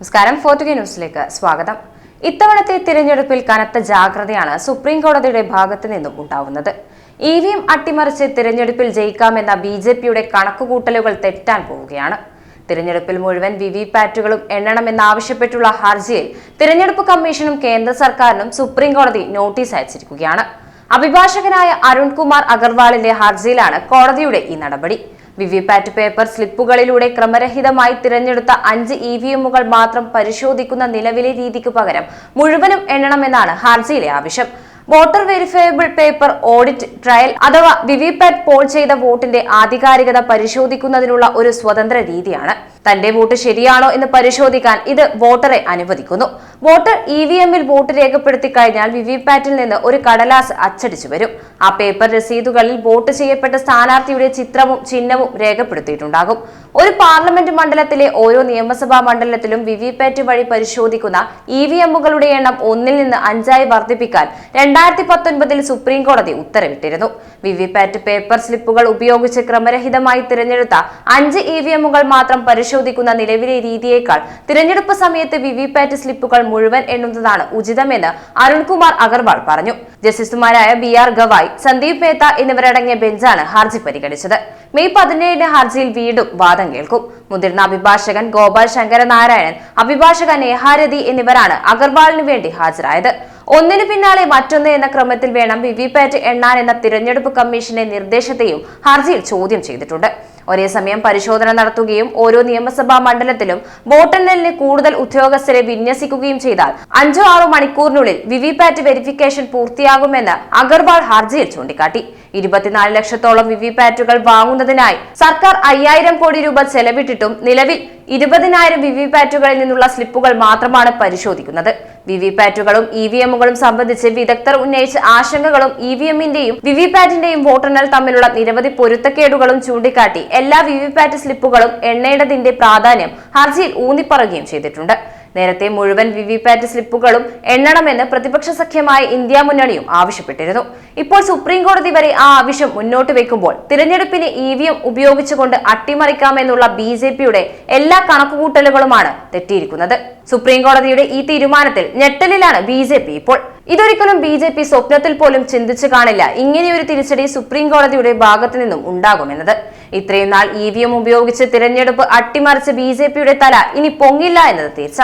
നമസ്കാരം. ഫോർട്ടുഗേ ന്യൂസിലേക്ക് സ്വാഗതം. ഇത്തവണത്തെ തിരഞ്ഞെടുപ്പിൽ കനത്ത ജാഗ്രതയാണ് സുപ്രീം കോടതിയുടെ ഭാഗത്ത് നിന്നും ഉണ്ടാവുന്നത്. ഇ വി എം അട്ടിമറിച്ച് തിരഞ്ഞെടുപ്പിൽ ജയിക്കാമെന്ന ബി ജെ പിയുടെ കണക്കുകൂട്ടലുകൾ തെറ്റാൻ പോവുകയാണ്. തിരഞ്ഞെടുപ്പിൽ മുഴുവൻ വി വി പാറ്റുകളും എണ്ണണമെന്നാവശ്യപ്പെട്ടുള്ള ഹർജിയിൽ തിരഞ്ഞെടുപ്പ് കമ്മീഷനും കേന്ദ്ര സർക്കാരിനും സുപ്രീം കോടതി നോട്ടീസ് അയച്ചിരിക്കുകയാണ്. അഭിഭാഷകനായ അരുൺകുമാർ അഗർവാളിന്റെ ഹർജിയിലാണ് കോടതിയുടെ ഈ നടപടി. വിവിപാറ്റ് പേപ്പർ സ്ലിപ്പുകളിലൂടെ ക്രമരഹിതമായി തിരഞ്ഞെടുത്ത അഞ്ച് ഇ വി എമ്മുകൾ മാത്രം പരിശോധിക്കുന്ന നിലവിലെ രീതിക്ക് പകരം മുഴുവനും എണ്ണണമെന്നാണ് ഹർജിയിലെ ആവശ്യം. Voter verifiable paper audit trail അഥവാ വിവിപാറ്റ് പോൾ ചെയ്ത വോട്ടിന്റെ ആധികാരികത പരിശോധിക്കുന്നതിനുള്ള ഒരു സ്വതന്ത്ര രീതിയാണ്. തന്റെ വോട്ട് ശരിയാണോ എന്ന് പരിശോധിക്കാൻ ഇത് വോട്ടറെ അനുവദിക്കുന്നു. വോട്ടർ ഇ വി എമ്മിൽ വോട്ട് രേഖപ്പെടുത്തി കഴിഞ്ഞാൽ വിവിപാറ്റിൽ നിന്ന് ഒരു കടലാസ് അച്ചടിച്ചു വരും. ആ പേപ്പർ രസീതുകളിൽ വോട്ട് ചെയ്യപ്പെട്ട സ്ഥാനാർത്ഥിയുടെ ചിത്രവും ചിഹ്നവും രേഖപ്പെടുത്തിയിട്ടുണ്ടാകും. ഒരു പാർലമെന്റ് മണ്ഡലത്തിലെ ഓരോ നിയമസഭാ മണ്ഡലത്തിലും വിവിപാറ്റ് വഴി പരിശോധിക്കുന്ന ഇ വി എമ്മുകളുടെ എണ്ണം ഒന്നിൽ നിന്ന് അഞ്ചായി വർദ്ധിപ്പിക്കാൻ രണ്ടായിരത്തി പത്തൊൻപതിൽ സുപ്രീം കോടതി ഉത്തരവിട്ടിരുന്നു. വിവിപാറ്റ് പേപ്പർ സ്ലിപ്പുകൾ ഉപയോഗിച്ച് ക്രമരഹിതമായി തിരഞ്ഞെടുത്ത അഞ്ച് ഇ വി എമ്മുകൾ മാത്രം പരിശോധിക്കുന്ന നിലവിലെ രീതിയേക്കാൾ തിരഞ്ഞെടുപ്പ് സമയത്ത് വിവിപാറ്റ് സ്ലിപ്പുകൾ മുഴുവൻ എണ്ണുന്നതാണ് ഉചിതമെന്ന് അരുൺകുമാർ അഗർവാൾ പറഞ്ഞു. ജസ്റ്റിസുമാരായ ബി ആർ ഗവായ് സന്ദീപ് മേത്ത എന്നിവരടങ്ങിയ ബെഞ്ചാണ് ഹർജി പരിഗണിച്ചത്. മെയ് പതിനേഴിന് ഹർജിയിൽ വീണ്ടും വാദം കേൾക്കും. മുതിർന്ന അഭിഭാഷകൻ ഗോപാൽ ശങ്കര നാരായണൻ അഭിഭാഷക നേഹാരതി എന്നിവരാണ് അഗർവാളിനു വേണ്ടി ഹാജരായത്. ഒന്നിനു പിന്നാലെ മറ്റൊന്ന് എന്ന ക്രമത്തിൽ വേണം വിവിപാറ്റ് എണ്ണാൻ എന്ന തിരഞ്ഞെടുപ്പ് കമ്മീഷന്റെ നിർദ്ദേശത്തെയും ഹർജിയിൽ ചോദ്യം ചെയ്തിട്ടുണ്ട്. ഒരേ സമയം പരിശോധന നടത്തുകയും ഓരോ നിയമസഭാ മണ്ഡലത്തിലും വോട്ടെണ്ണലിന് കൂടുതൽ ഉദ്യോഗസ്ഥരെ വിന്യസിക്കുകയും ചെയ്താൽ അഞ്ചോ ആറോ മണിക്കൂറിനുള്ളിൽ വിവിപാറ്റ് വെരിഫിക്കേഷൻ പൂർത്തിയാകുമെന്ന് അഗർവാൾ ഹർജിയിൽ ചൂണ്ടിക്കാട്ടി. ഇരുപത്തിനാല് ലക്ഷത്തോളം വിവി പാറ്റുകൾ വാങ്ങുന്നതിനായി സർക്കാർ അയ്യായിരം കോടി രൂപ ചെലവിട്ടിട്ടും നിലവിൽ ഇരുപതിനായിരം വിവിപാറ്റുകളിൽ നിന്നുള്ള സ്ലിപ്പുകൾ മാത്രമാണ് പരിശോധിക്കുന്നത്. വിവിപാറ്റുകളും ഇ വി എമ്മുകളും സംബന്ധിച്ച് വിദഗ്ധർ ഉന്നയിച്ച ആശങ്കകളും ഇ വി എമ്മിന്റെയും വിവിപാറ്റിന്റെയും വോട്ടെണ്ണൽ തമ്മിലുള്ള നിരവധി പൊരുത്തക്കേടുകളും ചൂണ്ടിക്കാട്ടി എല്ലാ വിവി പാറ്റ് സ്ലിപ്പുകളും എണ്ണേണ്ടതിന്റെ പ്രാധാന്യം ഹർജിയിൽ ഊന്നിപ്പറയുകയും ചെയ്തിട്ടുണ്ട്. നേരത്തെ മുഴുവൻ വിവിപാറ്റ് സ്ലിപ്പുകളും എണ്ണണമെന്ന് പ്രതിപക്ഷ സഖ്യമായ ഇന്ത്യ മുന്നണിയും ആവശ്യപ്പെട്ടിരുന്നു. ഇപ്പോൾ സുപ്രീം കോടതി വരെ ആ ആവശ്യം മുന്നോട്ട് വെക്കുമ്പോൾ തിരഞ്ഞെടുപ്പിന് ഇ വി എം ഉപയോഗിച്ചുകൊണ്ട് അട്ടിമറിക്കാമെന്നുള്ള ബി ജെ പിയുടെ എല്ലാ കണക്കുകൂട്ടലുകളുമാണ് തെറ്റിയിരിക്കുന്നത്. സുപ്രീം കോടതിയുടെ ഈ തീരുമാനത്തിൽ ഞെട്ടലിലാണ് ബി ജെ പി ഇപ്പോൾ. ഇതൊരിക്കലും ബി ജെ പി സ്വപ്നത്തിൽ പോലും ചിന്തിച്ചു കാണില്ല ഇങ്ങനെയൊരു തിരിച്ചടി സുപ്രീം കോടതിയുടെ ഭാഗത്തു നിന്നും ഉണ്ടാകുമെന്നത്. ഇത്രയും നാൾ ഇ വി എം ഉപയോഗിച്ച് തിരഞ്ഞെടുപ്പ് അട്ടിമറിച്ച ബി ജെ പിയുടെ തല ഇനി പൊങ്ങില്ല എന്നത് തീർച്ച.